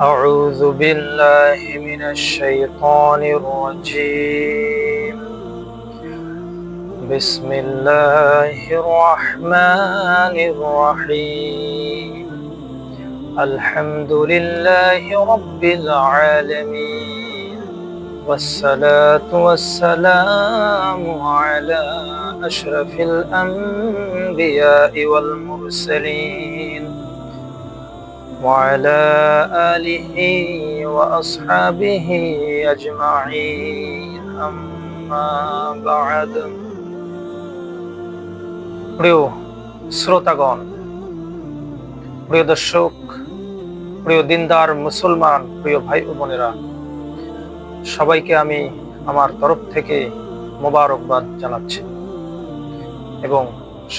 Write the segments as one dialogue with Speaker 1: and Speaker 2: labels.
Speaker 1: أعوذ بالله من الشيطان الرجيم. بسم الله الرحمن الرحيم. الحمد لله رب العالمين. والصلاة والسلام على أشرف الأنبياء والمرسلين. وعلى آله وأصحابه أجمعين أما بعد প্রিয় শ্রোতাগণ প্রিয় দর্শক প্রিয় দিনদার মুসলমান প্রিয় ভাই ও বোনেরা সবাইকে আমি আমার তরফ থেকে মোবারকবাদ জানাচ্ছি এবং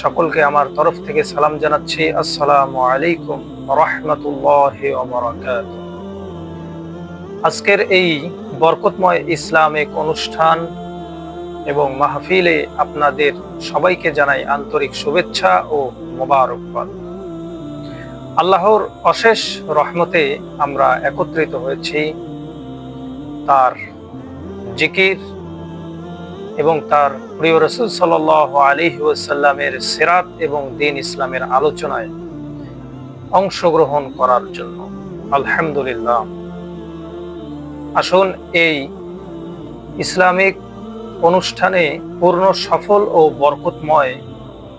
Speaker 1: সকলকে আমার তরফ থেকে সালাম জানাচ্ছি। আসসালামু আলাইকুম রহমতুল্লাহ আজকের এই বরকতময় ইসলামিক অনুষ্ঠান এবং মাহফিলে আপনাদের সবাইকে জানাই আন্তরিক শুভেচ্ছা ও মোবারকবাদ। আল্লাহর অশেষ রহমতে আমরা একত্রিত হয়েছি। তার জিকির এবং তার প্রিয় রসুল সাল আলী ওয়াসাল্লামের সেরাত এবং দিন ইসলামের আলোচনায় অংশগ্রহণ করার জন্য। আলহামদুলিল্লাহ। আসুন এই ইসলামিক অনুষ্ঠানে পূর্ণ সফল ও বরকতময়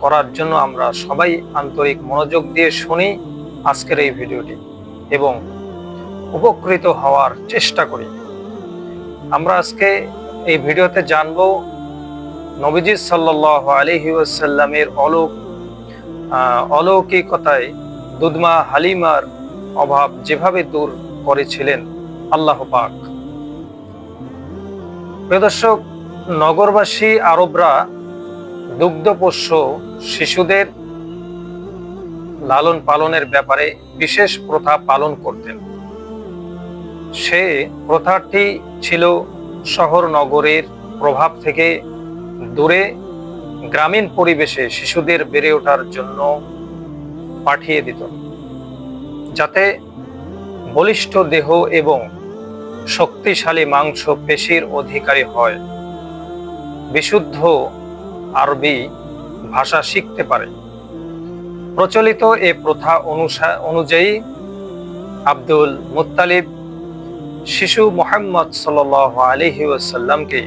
Speaker 1: করার জন্য আমরা সবাই আন্তরিক মনোযোগ দিয়ে শুনি আজকের এই ভিডিওটি এবং উপকৃত হওয়ার চেষ্টা করি। আমরা আজকে এই ভিডিওতে জানব নবীজি সাল্লাহ আলহি ওয়াসাল্লামের অলোক অলৌকিকতায় দুধমা হালিমার অভাব যেভাবে দূর করেছিলেন আল্লাহ পাক। প্রদর্শক নগরবাসী, আরবরা, দুগ্ধপোষ্য শিশুদের লালন পালনের ব্যাপারে বিশেষ প্রথা পালন করতেন। সে প্রথাটি ছিল শহর নগরের প্রভাব থেকে দূরে গ্রামীণ পরিবেশে শিশুদের বেড়ে ওঠার জন্য পাঠিয়ে দিত, যাতে বলিষ্ঠ দেহ এবং শক্তিশালী মাংস পেশির অধিকারী হয়। বিশুদ্ধ আরবি ভাষা শিখতে পারে। প্রচলিত এ প্রথা অনুযায়ী আব্দুল মুতালিব শিশু মোহাম্মদ সাল আলহি ওয়াসাল্লামকে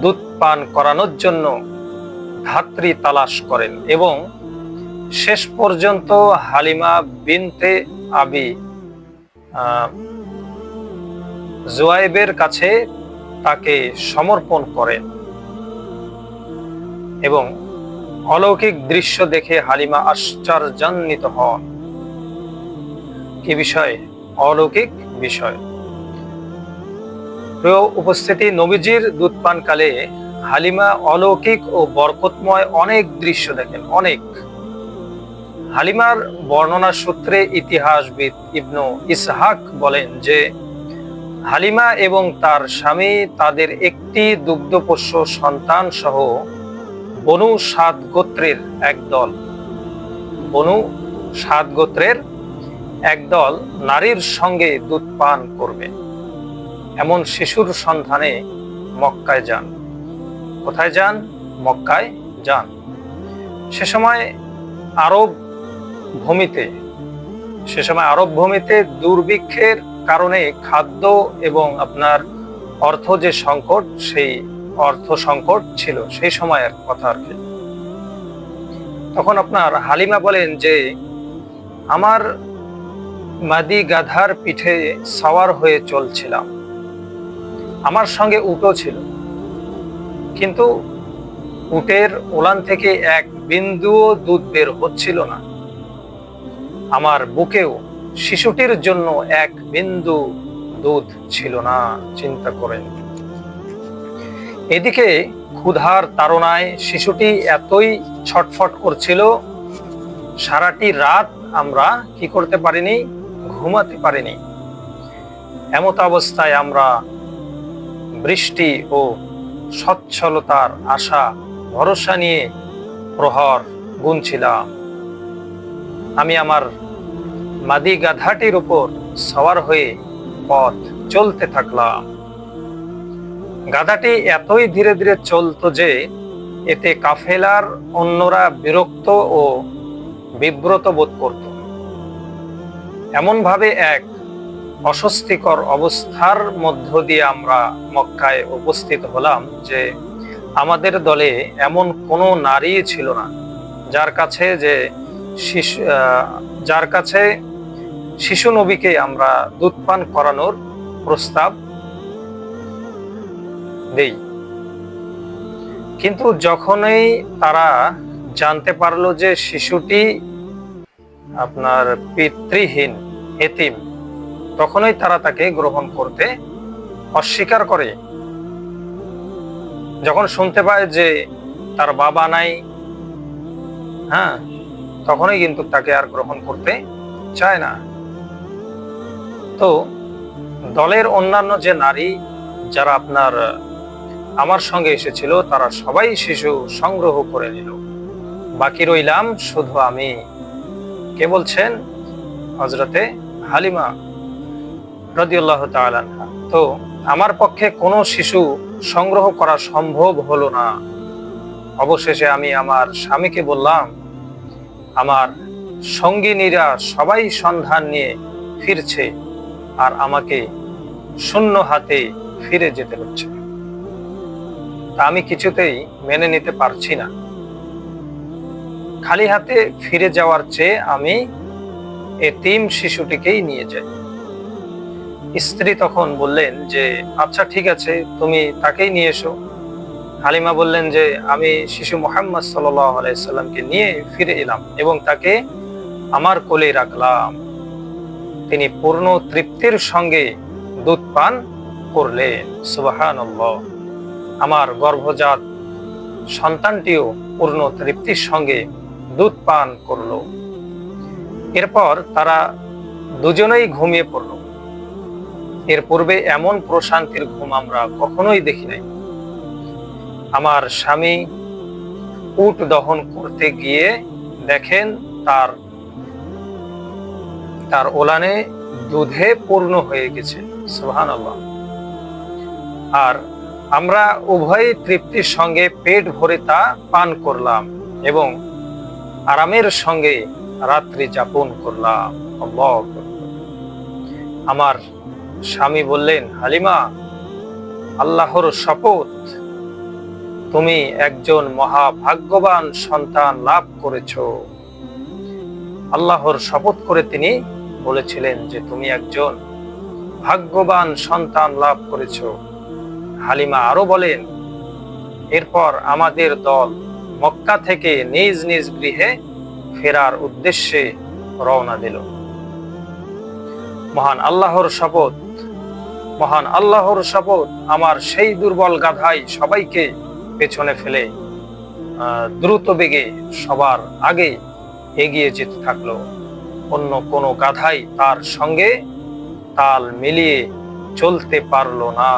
Speaker 1: দুধ পান করানোর জন্য ধাত্রী তালাশ করেন এবং শেষ পর্যন্ত হালিমা বিনতে আবি জোয়াইবের কাছে তাকে সমর্পণ করেন এবং অলৌকিক দৃশ্য দেখে হালিমা আশ্চর্যান্বিত হন। কি বিষয়? অলৌকিক বিষয়। প্রিয় উপস্থিতি নবীজির দুধ পানকালে হালিমা অলৌকিক ও বরকতময় অনেক দৃশ্য দেখেন, অনেক। হালিমার বর্ণনা সূত্রে ইতিহাসবিদ ইবনু ইসহাক বলেন যে, হালিমা এবং তার স্বামী তাদের একটি দুগ্ধপোষ্য সন্তান সহ বনু সাত গোত্রের একদল বনু সাত গোত্রের একদল নারীর সঙ্গে দুধ পান করবে। এমন শিশুর সন্ধানে মক্কায় যান। কোথায় যান? মক্কায় যান। সে সময় আরব ভূমিতে, সে সময় আরব ভূমিতে দুর্ভিক্ষের কারণে খাদ্য এবং আপনার অর্থ যে সংকট, সেই অর্থ সংকট ছিল। সেই সময়ের কথা আর কি। তখন আপনার হালিমা বলেন যে, আমার মাদি গাধার পিঠে সাওয়ার হয়ে চলছিলাম। আমার সঙ্গে উটো ছিল। কিন্তু উটের ওলান থেকে এক বিন্দুও দুধ বের হচ্ছিল না। আমার বুকেও শিশুটির জন্য এক বিন্দু দুধ ছিল না, চিন্তা করেন। এদিকে ক্ষুধার তাড়নায় শিশুটি এতই ছটফট করছিল, সারাটি রাত আমরা কি করতে পারিনি, ঘুমাতে পারিনি। এমত অবস্থায় আমরা বৃষ্টি ও সচ্ছলতার আশা, ভরসা নিয়ে প্রহর গুনছিলাম। আমি আমার মাদি গাধাটির উপর সওয়ার হয়ে পথ চলতে থাকলাম। গাধাটি এতই ধীরে ধীরে চলতো যে, এতে কাফেলার অন্যরা বিরক্ত ও বিব্রত বোধ করত। এমনভাবে এক অস্বস্তিকর অবস্থার মধ্য দিয়ে আমরা মক্কায় উপস্থিত হলাম যে আমাদের দলে এমন কোনো নারী ছিল না, যার কাছে যে শিশু যার কাছে শিশু নবীকে আমরা দুধ পান করানোর প্রস্তাব দেই। কিন্তু যখনই তারা জানতে পারল যে শিশুটি আপনার পিতৃহীন, এতিম তখনই তারা তাকে গ্রহণ করতে অস্বীকার করে। যখন শুনতে পায় যে তার বাবা নাই হ্যাঁ তখনই কিন্তু তাকে আর গ্রহণ করতে চায় না। তো দলের অন্যান্য যে নারী যারা আপনার, আমার সঙ্গে এসেছিল, তারা সবাই শিশু সংগ্রহ করে নিল। বাকি রইলাম শুধু আমি। কে বলছেন? হজরতে হালিমা। রদিউল্লাহ তাআলা তো আমার পক্ষে কোনো শিশু সংগ্রহ করা সম্ভব হলো না। অবশেষে আমি আমার স্বামীকে বললাম, আমার সঙ্গিনীরা সবাই সন্ধান নিয়ে ফিরছে আর আমাকে শূন্য হাতে ফিরে যেতে হচ্ছে। তা আমি কিছুতেই মেনে নিতে পারছি না। খালি হাতে ফিরে যাওয়ার চেয়ে আমি এ এতিম শিশুটিকেই নিয়ে যাই। স্ত্রী তখন বললেন যে আচ্ছা ঠিক আছে, তুমি তাকেই নিয়ে এসো। হালিমা বললেন যে, আমি শিশু মোহাম্মদ সাল্লামকে নিয়ে ফিরে এলাম এবং তাকে আমার কোলে রাখলাম। তিনি পূর্ণ তৃপ্তির সঙ্গে দুধ পান করলেন। সুবাহান আমার গর্ভজাত সন্তানটিও পূর্ণ তৃপ্তির সঙ্গে দুধ পান করল। এরপর তারা দুজনেই ঘুমিয়ে পড়ল। এর পূর্বে এমন প্রশান্তির ঘুম আমরা কখনোই দেখি নাই। আমার স্বামী উট দহন করতে গিয়ে দেখেন তার তার ওলানে দুধে পূর্ণ হয়ে গেছে সুহান আর আমরা উভয় তৃপ্তির সঙ্গে পেট ভরে তা পান করলাম এবং আরামের সঙ্গে রাত্রি যাপন করলাম। আমার স্বামী বললেন, হালিমা, আল্লাহর শপথ তুমি একজন মহাভাগ্যবান সন্তান লাভ করেছ। আল্লাহর শপথ করে তিনি বলেছিলেন যে তুমি একজন ভাগ্যবান সন্তান লাভ করেছ। হালিমা আরও বলেন, এরপর আমাদের দল মক্কা থেকে নিজ নিজ গৃহে ফেরার উদ্দেশ্যে রওনা দিল। মহান আল্লাহর শপথ মহান আল্লাহর শপথ, আমার সেই দুর্বল গাধাই সবাইকে পেছনে ফেলে দ্রুত বেগে সবার আগে এগিয়ে যেতে থাকল। অন্য কোনো গাধাই তার সঙ্গে তাল মিলিয়ে চলতে পারল না।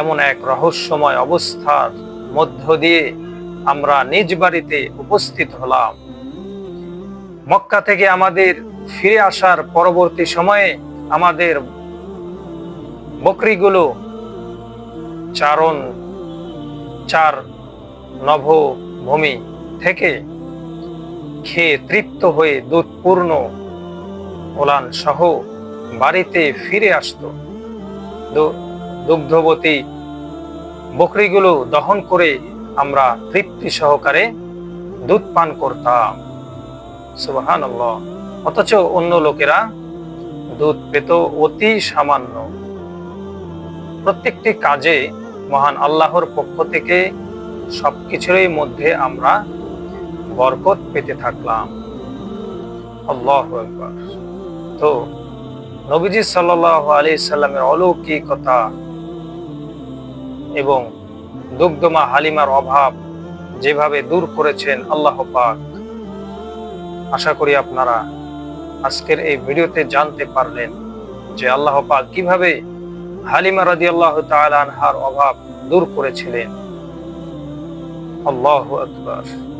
Speaker 1: এমন এক রহস্যময় অবস্থার মধ্য দিয়ে আমরা নিজ বাড়িতে উপস্থিত হলাম। মক্কা থেকে আমাদের ফিরে আসার পরবর্তী সময়ে আমাদের বকরিগুলো, চারণ, চার নভভূমি থেকে খেয়ে তৃপ্ত হয়ে দুধপূর্ণ ওলান সহ বাড়িতে ফিরে আসতো। দুগ্ধবতী বকরিগুলো দহন করে আমরা তৃপ্তি সহকারে দুধ পান করতাম। সুবাহান অথচ অন্য লোকেরা দুধ পেত অতি সামান্য। প্রত্যেকটি কাজে মহান আল্লাহর পক্ষ থেকে সব কিছুরই মধ্যে আমরা বরকত পেতে থাকলাম। আল্লাহ একবার তো নবীজি সাল্লাহ আলি সাল্লামের অলৌকিকতা এবং দুগ্ধমা হালিমার অভাব যেভাবে দূর করেছেন আল্লাহ পাক, আশা করি আপনারা আজকের এই ভিডিওতে জানতে পারলেন যে আল্লাহ পাক কীভাবে হালিমা রাদি আল্লাহ আনহার অভাব দূর করেছিলেন। আল্লাহ আকবার।